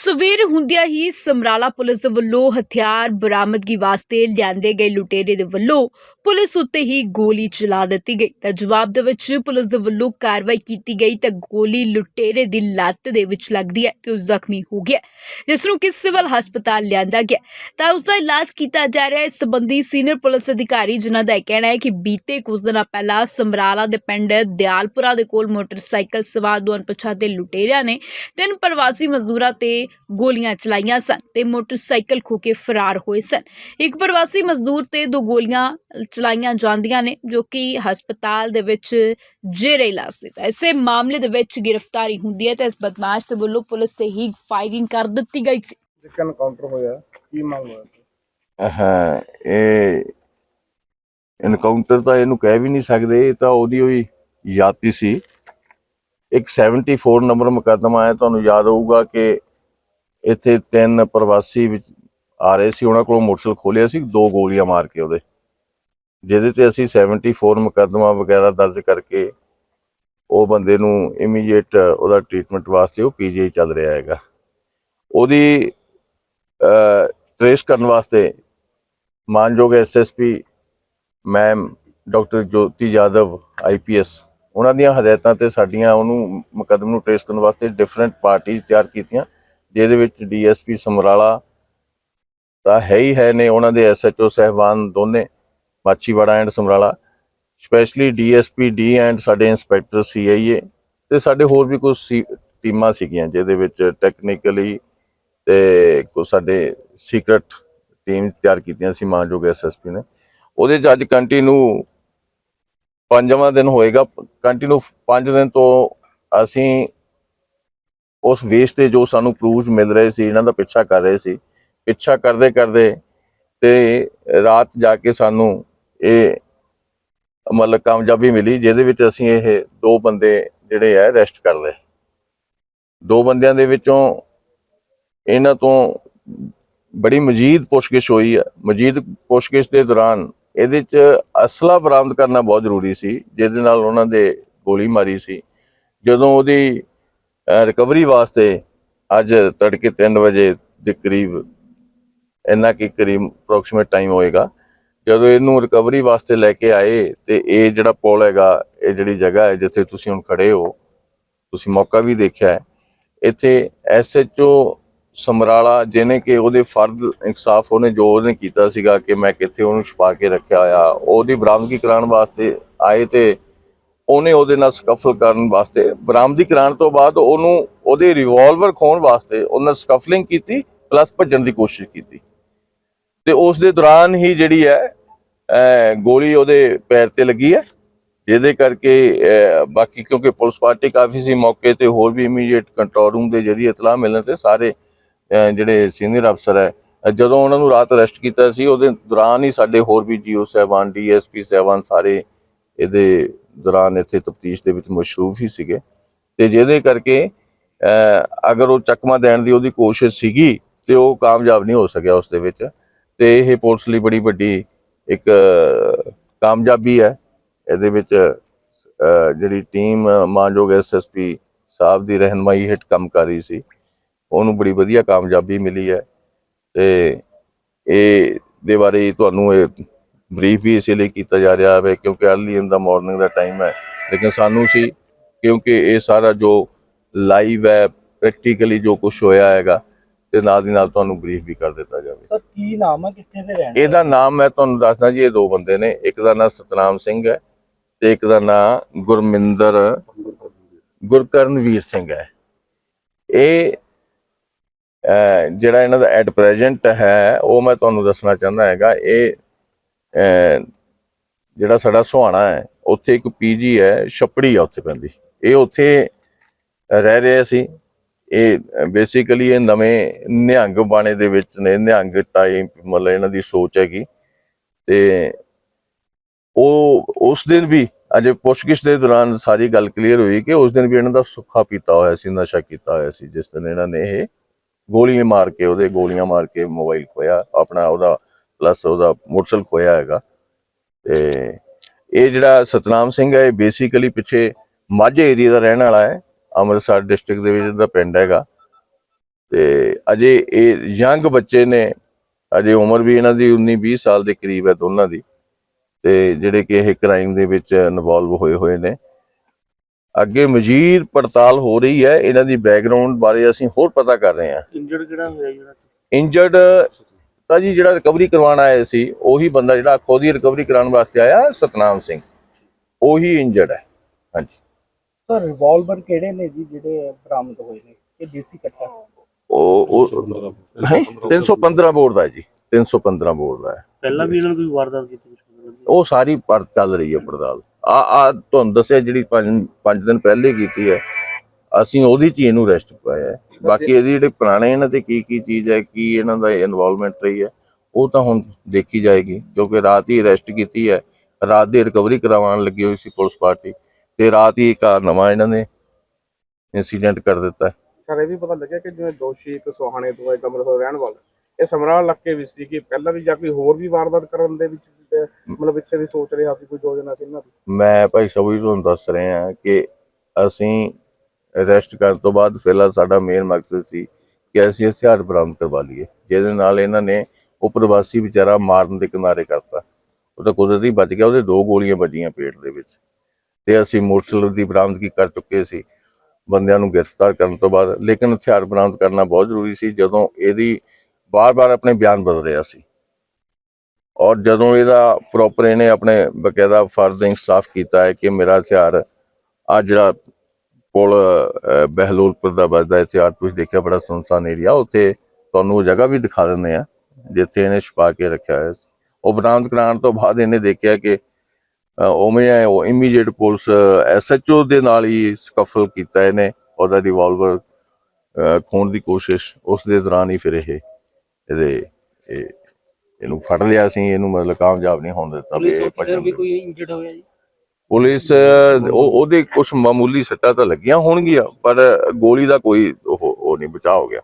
ਸਵੇਰ ਹੁੰਦਿਆਂ ਹੀ ਸਮਰਾਲਾ ਪੁਲਿਸ ਦੇ ਵੱਲੋਂ ਹਥਿਆਰ ਬਰਾਮਦਗੀ ਵਾਸਤੇ ਲਿਆਂਦੇ ਗਏ ਲੁਟੇਰੇ ਦੇ ਵੱਲੋਂ ਪੁਲਿਸ ਉੱਤੇ ਹੀ ਗੋਲੀ ਚਲਾ ਦਿੱਤੀ ਗਈ। ਤਾਂ ਜਵਾਬ ਦੇ ਵਿੱਚ ਪੁਲਿਸ ਦੇ ਵੱਲੋਂ ਕਾਰਵਾਈ ਕੀਤੀ ਗਈ ਤਾਂ ਗੋਲੀ ਲੁਟੇਰੇ ਦੀ ਲੱਤ ਦੇ ਵਿੱਚ ਲੱਗਦੀ ਹੈ ਤੇ ਉਹ ਜ਼ਖਮੀ ਹੋ ਗਿਆ ਜਿਸ ਨੂੰ ਕਿ ਸਿਵਲ ਹਸਪਤਾਲ ਲਿਆਂਦਾ ਗਿਆ ਤਾਂ ਉਸ ਦਾ ਇਲਾਜ ਕੀਤਾ ਜਾ ਰਿਹਾ ਹੈ। ਇਸ ਸੰਬੰਧੀ ਸੀਨੀਅਰ ਪੁਲਿਸ ਅਧਿਕਾਰੀ ਜਿਨ੍ਹਾਂ ਦਾ ਇਹ ਕਹਿਣਾ ਹੈ ਕਿ ਬੀਤੇ ਕੁਝ ਦਿਨਾਂ ਪਹਿਲਾਂ ਸਮਰਾਲਾ ਦੇ ਪਿੰਡ ਦਿਆਲਪੁਰਾ ਦੇ ਕੋਲ ਮੋਟਰਸਾਈਕਲ ਸਵਾਰ ਦੋ ਅਣਪਛਾਤੇ ਲੁਟੇਰਿਆਂ ਨੇ ਤਿੰਨ ਪ੍ਰਵਾਸੀ ਮਜ਼ਦੂਰਾਂ ਤੇ ਗੋਲੀਆਂ ਚਲਾਈਆਂ ਸਨ ਤੇ ਮੋਟਰਸਾਈਕਲ ਖੋ ਕੇ ਫਰਾਰ ਹੋਏ ਸਨ। ਇੱਕ ਪ੍ਰਵਾਸੀ ਮਜ਼ਦੂਰ ਤੇ ਦੋ ਗੋਲੀਆਂ ਚਲਾਈਆਂ ਜਾਂਦੀਆਂ ਨੇ ਜੋ ਕਿ ਹਸਪਤਾਲ ਦੇ ਵਿੱਚ ਜੇਰੇ ਇਲਾਜ ਨੇ ਤਾਂ ਇਸੇ ਮਾਮਲੇ ਦੇ ਵਿੱਚ ਗ੍ਰਿਫਤਾਰੀ ਹੁੰਦੀ ਹੈ ਤੇ ਇਸ ਬਦਮਾਸ਼ ਦੇ ਵੱਲੋਂ ਪੁਲਿਸ ਤੇ ਹੀ ਫਾਇਰਿੰਗ ਕਰ ਦਿੱਤੀ ਗਈ ਸੀ। ਇੱਕ ਐਨਕਾਊਂਟਰ ਹੋਇਆ ਕੀ ਮੰਗ ਹੋਇਆ ਸੀ? ਹਾਂ ਇਹ ਐਨਕਾਊਂਟਰ ਤਾਂ ਇਹਨੂੰ ਕਹਿ ਵੀ ਨਹੀਂ ਸਕਦੇ ਇਹ ਤਾਂ ਉਹਦੀ ਹੋਈ ਯਾਤੀ ਸੀ। ਇੱਕ 74 ਨੰਬਰ ਮੁਕੱਦਮਾ ਹੈ ਤੁਹਾਨੂੰ ਯਾਦ ਹੋਊਗਾ ਕਿ ਇੱਥੇ ਤਿੰਨ ਪ੍ਰਵਾਸੀ ਵਿੱਚ ਆ ਰਹੇ ਸੀ, ਉਹਨਾਂ ਕੋਲੋਂ ਮੋਟਰਸਾਈਕਲ ਖੋਲਿਆ ਸੀ, ਦੋ ਗੋਲੀਆਂ ਮਾਰ ਕੇ ਉਹਦੇ। ਜਿਹਦੇ ਤੇ ਅਸੀਂ 74 ਮੁਕੱਦਮਾ ਵਗੈਰਾ ਦਰਜ ਕਰਕੇ ਉਹ ਬੰਦੇ ਨੂੰ ਇਮੀਡੀਏਟ ਉਹਦਾ ਟ੍ਰੀਟਮੈਂਟ ਵਾਸਤੇ ਉਹ ਪੀਜੀਆਈ ਚੱਲ ਰਿਹਾ ਹੈਗਾ। ਉਹਦੀ ਟ੍ਰੇਸ ਕਰਨ ਵਾਸਤੇ ਮਾਨਯੋਗ SSP ma'am doctor Jyoti Yadav IPS ਉਹਨਾਂ ਦੀਆਂ ਹਦਾਇਤਾਂ ਤੇ ਸਾਡੀਆਂ ਉਹਨੂੰ ਮੁਕੱਦਮੇ ਨੂੰ ਟ੍ਰੇਸ ਕਰਨ ਵਾਸਤੇ ਡਿਫਰੈਂਟ ਪਾਰਟੀਆਂ ਤਿਆਰ ਕੀਤੀਆਂ। ਜਿਹਦੇ ਵਿੱਚ ਡੀਐਸਪੀ ਸਮਰਾਲਾ ਤਾਂ ਹੈ ਹੀ ਹੈ ਨੇ, ਉਹਨਾਂ ਦੇ ਐਸਐਚਓ ਸਹਿਬਾਨ ਦੋਨੇ Machiwara and Samrala. Specially DSP D and ਸਾਡੇ ਇੰਸਪੈਕਟਰ ਸੀਆਈਏ ਤੇ ਸਾਡੇ ਹੋਰ ਵੀ ਕੁਝ ਟੀਮਾਂ ਸੀਗੀਆਂ ਜਿਹਦੇ ਵਿੱਚ ਟੈਕਨੀਕਲੀ ਤੇ ਕੁਝ ਸਾਡੇ ਸੀਕ੍ਰੇਟ ਟੀਮ ਤਿਆਰ ਕੀਤੀਆਂ ਸੀ, ਮਾਨਯੋਗ ਐਸਐਸਪੀ ਨੇ। ਉਹਦੇ ਚ ਅੱਜ ਕੰਟੀਨਿਊ ਪੰਜਵਾਂ ਦਿਨ ਹੋਏਗਾ ਕੰਟੀਨਿਊ 5 ਦਿਨ ਤੋਂ ਅਸੀਂ ਉਸ ਵੇਸ ਤੇ ਜੋ ਸਾਨੂੰ ਪ੍ਰੂਫ ਮਿਲ ਰਹੇ ਸੀ, ਇਹਨਾਂ ਦਾ ਪਿੱਛਾ ਕਰ ਰਹੇ ਸੀ। ਪਿੱਛਾ ਕਰਦੇ ਕਰਦੇ ਤੇ ਰਾਤ ਜਾ ਕੇ ਸਾਨੂੰ ਇਹ ਮਤਲਬ ਕਾਮਯਾਬੀ ਮਿਲੀ, ਜਿਹਦੇ ਵਿੱਚ ਅਸੀਂ ਇਹ ਦੋ ਬੰਦੇ ਜਿਹੜੇ ਆ ਅਰੈਸਟ ਕਰ ਲਏ। ਦੋ ਬੰਦਿਆਂ ਦੇ ਵਿੱਚੋਂ ਇਹਨਾਂ ਤੋਂ ਬੜੀ ਮਜੀਦ ਪੁੱਛਗਿੱਛ ਹੋਈ ਹੈ ਮਜੀਦ ਪੁੱਛਗਿੱਛ ਦੇ ਦੌਰਾਨ ਇਹਦੇ ਚ ਅਸਲਾ ਬਰਾਮਦ ਕਰਨਾ ਬਹੁਤ ਜ਼ਰੂਰੀ ਸੀ, ਜਿਹਦੇ ਨਾਲ ਉਹਨਾਂ ਦੇ ਗੋਲੀ ਮਾਰੀ ਸੀ। ਜਦੋਂ ਉਹਦੀ ਰਿਕਵਰੀ ਵਾਸਤੇ ਅੱਜ ਤੜਕੇ 3 ਵਜੇ ਦੇ ਕਰੀਬ ਇੰਨਾ ਕੀ ਕਰੀਬ ਅਪਰੋਕਸੀਮੇਟ ਟਾਈਮ ਹੋਏਗਾ। ਜਦੋਂ ਇਹਨੂੰ ਰਿਕਵਰੀ ਵਾਸਤੇ ਲੈ ਕੇ ਆਏ ਤੇ ਇਹ ਜਿਹੜਾ ਪੁਲ ਹੈਗਾ, ਇਹ ਜਿਹੜੀ ਜਗ੍ਹਾ ਹੈ ਜਿੱਥੇ ਤੁਸੀਂ ਹੁਣ ਖੜੇ ਹੋ, ਤੁਸੀਂ ਮੌਕਾ ਵੀ ਦੇਖਿਆ ਹੈ। ਇੱਥੇ ਐਸਐਚਓ ਸਮਰਾਲਾ ਜਿਹਨੇ ਕਿ ਉਹਦੇ ਫਰਦ ਇਨਸਾਫ ਉਹਨੇ ਜੋ ਉਹਨੇ ਕੀਤਾ ਸੀਗਾ ਕਿ ਮੈਂ ਕਿੱਥੇ ਉਹਨੂੰ ਛੁਪਾ ਕੇ ਰੱਖਿਆ ਹੋਇਆ, ਉਹਦੀ ਬਰਾਮਦਗੀ ਕਰਾਉਣ ਵਾਸਤੇ ਆਏ ਤੇ ਉਹਨੇ ਉਹਦੇ ਨਾਲ ਸਕਫਲ ਕਰਨ ਵਾਸਤੇ, ਬਰਾਮਦੀ ਕਰਾਉਣ ਤੋਂ ਬਾਅਦ ਉਹਨੂੰ ਉਹਦੇ ਰਿਵਾਲਵਰ ਖੋਣ ਵਾਸਤੇ ਉਹਨਾਂ ਸਕਫਲਿੰਗ ਕੀਤੀ ਪਲੱਸ ਭੱਜਣ ਦੀ ਕੋਸ਼ਿਸ਼ ਕੀਤੀ। ਤੇ ਉਸ ਦੇ ਦੌਰਾਨ ਹੀ ਜਿਹੜੀ ਹੈ ਗੋਲੀ ਉਹਦੇ ਪੈਰ ਤੇ ਲੱਗੀ ਹੈ, ਜਿਹਦੇ ਕਰਕੇ ਬਾਕੀ ਕਿਉਂਕਿ ਪੁਲਿਸ ਪਾਰਟੀ ਕਾਫੀ ਸੀ ਮੌਕੇ ਤੇ, ਹੋਰ ਵੀ ਇਮੀਡੀਏਟ ਕੰਟਰੋਲ ਰੂਮ ਦੇ ਜਰੀਏ ਇਤਲਾਹ ਮਿਲਣ ਤੇ ਸਾਰੇ ਜਿਹੜੇ ਸੀਨੀਅਰ ਅਫਸਰ ਹੈ, ਜਦੋਂ ਉਹਨਾਂ ਨੂੰ ਰਾਤ ਅਰੈਸਟ ਕੀਤਾ ਸੀ, ਉਹਦੇ ਦੌਰਾਨ ਹੀ ਸਾਡੇ ਹੋਰ ਵੀ ਜੀਓ ਸਾਹਿਬਾਨ, ਡੀਐਸਪੀ ਸਾਹਿਬਾਨ ਸਾਰੇ ਇਹਦੇ ਦੌਰਾਨ ਇੱਥੇ ਤਫਤੀਸ਼ ਦੇ ਵਿੱਚ ਮਸ਼ਰੂਫ ਹੀ ਸੀਗੇ। ਤੇ ਜਿਹਦੇ ਕਰਕੇ ਅਗਰ ਉਹ ਚੱਕਮਾ ਦੇਣ ਦੀ ਉਹਦੀ ਕੋਸ਼ਿਸ਼ ਸੀਗੀ, ਤੇ ਉਹ ਕਾਮਯਾਬ ਨਹੀਂ ਹੋ ਸਕਿਆ ਉਸ ਦੇ ਵਿੱਚ। ਤੇ ਇਹ ਪੁਲਿਸ ਲਈ ਬੜੀ ਵੱਡੀ ਇੱਕ ਕਾਮਯਾਬੀ ਹੈ। ਇਹਦੇ ਵਿੱਚ ਜਿਹੜੀ ਟੀਮ ਮਾਨਯੋਗ ਐਸਐਸਪੀ ਸਾਹਿਬ ਦੀ ਰਹਿਨਮਾਈ ਹੇਠ ਕੰਮ ਕਰ ਰਹੀ ਸੀ, ਉਹਨੂੰ ਬੜੀ ਵਧੀਆ ਕਾਮਯਾਬੀ ਮਿਲੀ ਹੈ। ਤੇ ਇਹ ਦੇ ਬਾਰੇ ਤੁਹਾਨੂੰ ਇਹ ਬਰੀਫ ਵੀ ਇਸੇ ਲਈ ਕੀਤਾ ਜਾ ਰਿਹਾ ਹੈ ਕਿਉਂਕਿ अर्ਲੀ ਇਨ ਦਾ ਮਾਰਨਿੰਗ ਦਾ ਟਾਈਮ ਹੈ। ਲੇਕਿਨ ਸਾਨੂੰ ਸੀ ਕਿਉਂਕਿ ਇਹ ਸਾਰਾ ਜੋ ਲਾਈਵ ਹੈ ਪ੍ਰੈਕਟੀਕਲੀ ਜੋ ਕੁਝ ਹੋਇਆ ਹੈਗਾ ਤੇ ਨਾਲ ਦੀ ਨਾਲ ਤੁਹਾਨੂੰ ਬਰੀਫ ਵੀ ਕਰ ਦਿੱਤਾ ਜਾਵੇ। ਸਰ ਕੀ ਨਾਮ ਹੈ? ਕਿੱਥੇ ਦੇ ਰਹਿਣ ਇਹਦਾ ਨਾਮ ਮੈਂ ਤੁਹਾਨੂੰ ਦੱਸਦਾ ਜੀ ਇਹ ਦੋ ਬੰਦੇ ਨੇ। ਇੱਕ ਦਾ ਨਾਮ ਸਤਨਾਮ ਸਿੰਘ ਹੈ ਤੇ ਇੱਕ ਦਾ ਨਾਮ ਗੁਰਮਿੰਦਰ ਗੁਰਕਰਨਵੀਰ ਸਿੰਘ ਹੈ। ਇਹ ਜਿਹੜਾ ਇਹਨਾਂ ਦਾ ਐਟ ਪ੍ਰੈਜ਼ੈਂਟ ਹੈ ਉਹ ਮੈਂ ਤੁਹਾਨੂੰ ਦੱਸਣਾ ਚਾਹੁੰਦਾ ਹੈਗਾ ਇਹ ਜਿਹੜਾ ਸਾਡਾ ਸੁਹਾਣਾ ਹੈ, ਉੱਥੇ ਇੱਕ ਪੀਜੀ ਹੈ, ਛੱਪੜੀ ਆ ਉੱਥੇ ਪੈਂਦੀ। ਇਹ ਉੱਥੇ ਰਹਿ ਰਹੇ ਸੀ ਇਹ ਬੇਸਿਕਲੀ ਇਹ ਨਵੇਂ ਨਿਹੰਗ ਬਾਣੇ ਦੇ ਵਿੱਚ ਨੇ, ਨਿਹੰਗ ਟਾਈਪ ਮਤਲਬ ਇਹਨਾਂ ਦੀ ਸੋਚ ਹੈਗੀ। ਤੇ ਉਹ, ਉਸ ਦਿਨ ਵੀ ਅਜੇ ਪੁੱਛਗਿੱਛ ਦੇ ਦੌਰਾਨ ਸਾਰੀ ਗੱਲ ਕਲੀਅਰ ਹੋਈ ਕਿ ਉਸ ਦਿਨ ਵੀ ਇਹਨਾਂ ਦਾ ਸੁੱਖਾ ਪੀਤਾ ਹੋਇਆ ਸੀ, ਨਸ਼ਾ ਕੀਤਾ ਹੋਇਆ ਸੀ, ਜਿਸ ਦਿਨ ਇਹਨਾਂ ਨੇ ਇਹ ਗੋਲੀਆਂ ਮਾਰ ਕੇ, ਉਹਦੇ ਗੋਲੀਆਂ ਮਾਰ ਕੇ ਮੋਬਾਈਲ ਖੋਇਆ, ਆਪਣਾ ਉਹਦਾ ਪਲੱਸ ਉਹਦਾ ਮੋਟਰਸਾਈਕਲ ਖੋਇਆ ਹੈਗਾ। ਤੇ ਇਹ ਜਿਹੜਾ ਸਤਨਾਮ ਸਿੰਘ ਹੈ ਇਹ ਬੇਸਿਕਲੀ ਪਿੱਛੇ ਮਾਝੇ ਏਰੀਆ ਦਾ ਰਹਿਣ ਵਾਲਾ ਹੈ ਅੰਮ੍ਰਿਤਸਰ ਡਿਸਟ੍ਰਿਕਟ ਦੇ ਵਿੱਚ ਇਹਦਾ ਪਿੰਡ ਹੈਗਾ। ਤੇ ਅਜੇ ਇਹ ਯੰਗ ਬੱਚੇ ਨੇ ਅਜੇ ਉਮਰ ਵੀ ਇਹਨਾਂ ਦੀ 19 20 ਸਾਲ ਦੇ ਕਰੀਬ ਹੈ ਦੋਨਾਂ ਦੀ। ਤੇ ਜਿਹੜੇ ਕਿ ਇਹ ਕ੍ਰਾਈਮ ਦੇ ਵਿੱਚ ਇਨਵੋਲਵ ਹੋਏ ਹੋਏ ਨੇ। ਅੱਗੇ ਮਜ਼ੀਦ ਪੜਤਾਲ ਹੋ ਰਹੀ ਹੈ ਇਹਨਾਂ ਦੀ ਬੈਕਗ੍ਰਾਉਂਡ ਬਾਰੇ ਅਸੀਂ ਹੋਰ ਪਤਾ ਕਰ ਰਹੇ ਹਾਂ। ਇੰਜਰਡ ਕਿਹੜਾ ਹੋਇਆ ਜਿਹੜਾ? ਇੰਜਰਡ ਤਾਂ ਜੀ ਜਿਹੜਾ ਰਿਕਵਰੀ ਕਰਵਾਉਣ ਆਇਆ ਸੀ ਉਹੀ ਬੰਦਾ ਜਿਹੜਾ ਖੁਦ ਹੀ ਰਿਕਵਰੀ ਕਰਾਉਣ ਵਾਸਤੇ ਆਇਆ ਸਤਨਾਮ ਸਿੰਘ। ਉਹੀ ਇੰਜਰਡ ਹੈ। ਹਾਂਜੀ। ਸਰ ਰਿਵਾਲਵਰ ਕਿਹੜੇ ਨੇ ਜੀ ਜਿਹੜੇ ਬਰਾਮਦ ਹੋਏ ਨੇ? ਇਹ ਦੇਸੀ ਕੱਟਾ। ਉਹ ਉਹ ਹੈਂ? 315 ਬੋਰਡ ਦਾ ਹੈ ਜੀ। 315 ਬੋਰਡ ਦਾ ਹੈ। ਪਹਿਲਾਂ ਵੀ ਇਹਨਾਂ ਨੂੰ ਕੋਈ ਵਾਰਦਾਤ ਕੀਤੀ? ਉਹ ਸਾਰੀ ਪਰ ਚੱਲ ਰਹੀ ਹੈ ਪੜਤਾਲ। ਆ ਆ ਤੁਹਾਨੂੰ ਦੱਸਿਆ ਜਿਹੜੀ 5 5 ਦਿਨ ਪਹਿਲੇ ਕੀਤੀ ਹੈ। ਅਸੀਂ ਉਹਦੀ ਚ ਹੀ ਇਹਨੂੰ ਰੈਸਟ ਪਾਇਆ ਹੈ। ਬਾਕੀ ਇਹਦੀ ਜਿਹੜੇ ਪੁਰਾਣੇ ਇਹਨਾਂ ਤੇ ਕੀ ਕੀ ਚੀਜ਼ ਹੈ ਕੀ ਇਹਨਾਂ ਦਾ ਇਨਵੋਲਵਮੈਂਟ ਰਹੀ ਹੈ ਉਹ ਤਾਂ ਹੁਣ ਦੇਖੀ ਜਾਏਗੀ ਕਿਉਂਕਿ ਰਾਤ ਹੀ ਅਰੈਸਟ ਕੀਤੀ ਹੈ। ਰਾਤ ਦੀ ਰਿਕਵਰੀ ਕਰਵਾਉਣ ਲੱਗੀ ਹੋਈ ਸੀ ਪੁਲਿਸ ਪਾਰਟੀ ਤੇ ਰਾਤ ਹੀ ਇੱਕ ਨਵਾਂ ਇਹਨਾਂ ਨੇ ਇਨਸੀਡੈਂਟ ਕਰ ਦਿੱਤਾ। ਸਰ ਇਹ ਵੀ ਪਤਾ ਲੱਗਿਆ ਕਿ ਜਿਵੇਂ ਦੋਸ਼ੀ ਇੱਕ ਸੋਹਾਣੇ ਤੋਂ ਇੱਕ ਅੰਮ੍ਰਿਤਸਰ ਰਹਿਣ ਵਾਲਾ ਇਹ ਸਮਰਾਲ ਇਲਾਕੇ ਵਿੱਚ ਸੀ ਕਿ ਪਹਿਲਾਂ ਵੀ ਜਾਂ ਕੋਈ ਹੋਰ ਵੀ ਵਾਰਦਾਤ ਕਰਨ ਦੇ ਵਿੱਚ ਮਤਲਬ ਪਿੱਛੇ ਵੀ ਸੋਚ ਰਿਹਾ ਸੀ ਕੋਈ ਯੋਜਨਾ ਸੀ ਇਹਨਾਂ ਦੀ? ਮੈਂ ਭਾਈ ਸਭੀ ਤੁਹਾਨੂੰ ਦੱਸ ਰਹੇ ਹਾਂ ਕਿ ਅਸੀਂ ਅਰੈਸਟ ਕਰਨ ਤੋਂ ਬਾਅਦ ਫਿਲਹਾਲ ਸਾਡਾ ਮੇਨ ਮਕਸਦ ਸੀ ਕਿ ਅਸੀਂ ਹਥਿਆਰ ਬਰਾਮਦ ਕਰਵਾ ਲਈਏ, ਜਿਹਦੇ ਨਾਲ ਇਹਨਾਂ ਨੇ ਉਹ ਪ੍ਰਵਾਸੀ ਵਿਚਾਰਾ ਮਾਰਨ ਦੇ ਕਿਨਾਰੇ ਕਰਤਾ। ਉਹ ਤਾਂ ਕੁਦਰਤੀ ਬਚ ਗਿਆ, ਉਹਦੇ ਦੋ ਗੋਲੀਆਂ ਵੱਜੀਆਂ ਪੇਟ ਦੇ ਵਿੱਚ। ਤੇ ਅਸੀਂ ਮੋਟਰਸਾਈਕਲ ਦੀ ਬਰਾਮਦਗੀ ਕਰ ਚੁੱਕੇ ਸੀ। ਬੰਦਿਆਂ ਨੂੰ ਗ੍ਰਿਫਤਾਰ ਕਰਨ ਤੋਂ ਬਾਅਦ, ਲੇਕਿਨ ਹਥਿਆਰ ਬਰਾਮਦ ਕਰਨਾ ਬਹੁਤ ਜ਼ਰੂਰੀ ਸੀ, ਜਦੋਂ ਇਹਦੀ ਬਾਰ-ਬਾਰ ਆਪਣੇ ਬਿਆਨ ਬਦਲ ਰਿਹਾ ਸੀ। ਔਰ ਜਦੋਂ ਇਹਦਾ ਪ੍ਰੋਪਰ ਇਹਨੇ ਆਪਣੇ ਬਕਾਇਦਾ ਫਰਜ਼ ਇਨਸਾਫ ਕੀਤਾ ਹੈ ਕਿ ਮੇਰਾ ਹਥਿਆਰ ਆ ਜਿਹੜਾ ਅਹ, ਬਹਿਲੋਲਪੁਰ ਦਾ ਵੱਜਦਾ ਹਥਿਆਰ ਤੁਸੀਂ ਦੇਖਿਆ ਬੜਾ ਸੁਨਸਾਨ ਏਰੀਆ ਉੱਥੇ ਤੁਹਾਨੂੰ ਉਹ ਜਗ੍ਹਾ ਵੀ ਦਿਖਾ ਦਿੰਦੇ ਆ ਜਿੱਥੇ ਇਹਨੇ ਛੁਪਾ ਕੇ ਰੱਖਿਆ ਹੋਇਆ ਸੀ ਉਹ ਬਰਾਮਦ ਕਰਾਉਣ ਤੋਂ ਬਾਅਦ ਇਹਨੇ ਦੇਖਿਆ ਕਿ ਉਵੇਂ ਹੈ ਉਹ ਇਮੀਡੀਏਟ ਪੁਲਿਸ ਐਸਐਚਓ ਦੇ ਨਾਲ ਹੀ ਸਕਫਲ ਕੀਤਾ ਇਹਨੇ ਉਹਦਾ ਰਿਵਾਲਵਰ ਖੋਣ ਦੀ ਕੋਸ਼ਿਸ਼ ਉਸ ਦੇ ਦੌਰਾਨ ਹੀ ਫਿਰ ਇਹ ਇਹਦੇ ਇਹ ਇਹਨੂੰ ਫੜ ਲਿਆ ਸੀ ਇਹਨੂੰ ਮਤਲਬ ਕਾਮਯਾਬ ਨਹੀਂ ਹੋਣ ਦਿੱਤਾ ਵੀ ਇਹ ਭੱਜਣ ਵੀ। ਕੋਈ ਇੰਜਰਡ ਹੋਇਆ ਜੀ ਪੁਲਿਸ ਉਹ ਉਹਦੇ ਕੁਝ ਮਾਮੂਲੀ ਸੱਟਾਂ ਤਾਂ ਲੱਗੀਆਂ ਹੋਣਗੀਆਂ ਪਰ ਗੋਲੀ ਦਾ ਕੋਈ ਉਹ ਨਹੀਂ ਬਚਾਅ ਹੋ ਗਿਆ।